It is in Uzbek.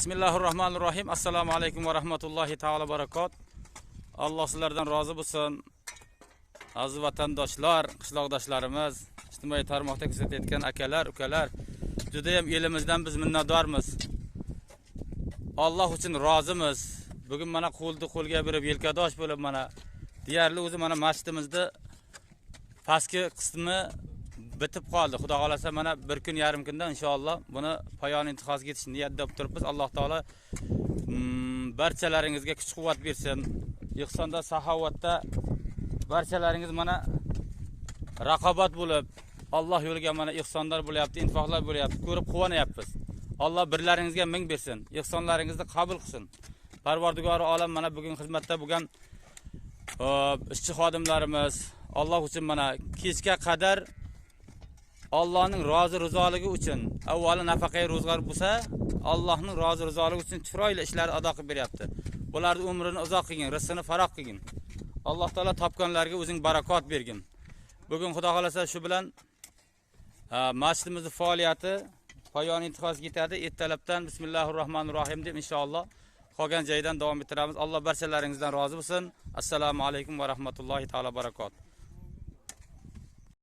bismillahi rohmanir rohim assalomu alaykum va rahmatullohi taolo barakot alloh sizlardan rozi bo'lsin aziz vatandoshlar qishloqdoshlarimiz ijtimoiy tarmoqda kuzatayotgan akalar ukalar judayam elimizdan biz minnatdormiz alloh uchun rozimiz bugun mana qo'lni qo'lga berib yelkadosh bo'lib mana deyarli o'zi mana masjidimizni pastki qismi bitib qoldi. Xudo xohlasa mana bir kun yarim kunda inshaalloh buni poyon intihosiga yetish niyatida bo'lib turibmiz. Alloh taolo mm, barchalaringizga kuch quvvat bersin. Ehsonda saxovatda barchalaringiz mana raqobat bo'lib alloh yo'liga mana ehsonlar bo'lyapti infoqlar bo'lyapti ko'rib quvonyapmiz alloh birlaringizga ming bersin. Ehsonlaringizni qabul qilsin. Parvardigori olam mana bugun xizmatda bo'lgan hop, ishchi xodimlarimiz alloh uchun mana kechga qadar Allohning rozi rizoligi uchun avvalo nafaqai ro'zg'or bo'lsa, Allohning rozi rizoligi uchun chiroyli ishlar ado qilib beryapti. Bularning umrini uzoq qilgin, rizqini faroq qilgin. Alloh taolo topganlarga o'zing barakot bergin. Bugun Xudo xolasa shu bilan masjidimizning faoliyati poyon intihosiga yetadi. Ertalabdan bismillahir rohmanir rohim deb inshaalloh qolgan joydan davom ettiramiz. Alloh barchalaringizdan rozi bo'lsin. Assalomu alaykum va rahmatullohi taolo barakot.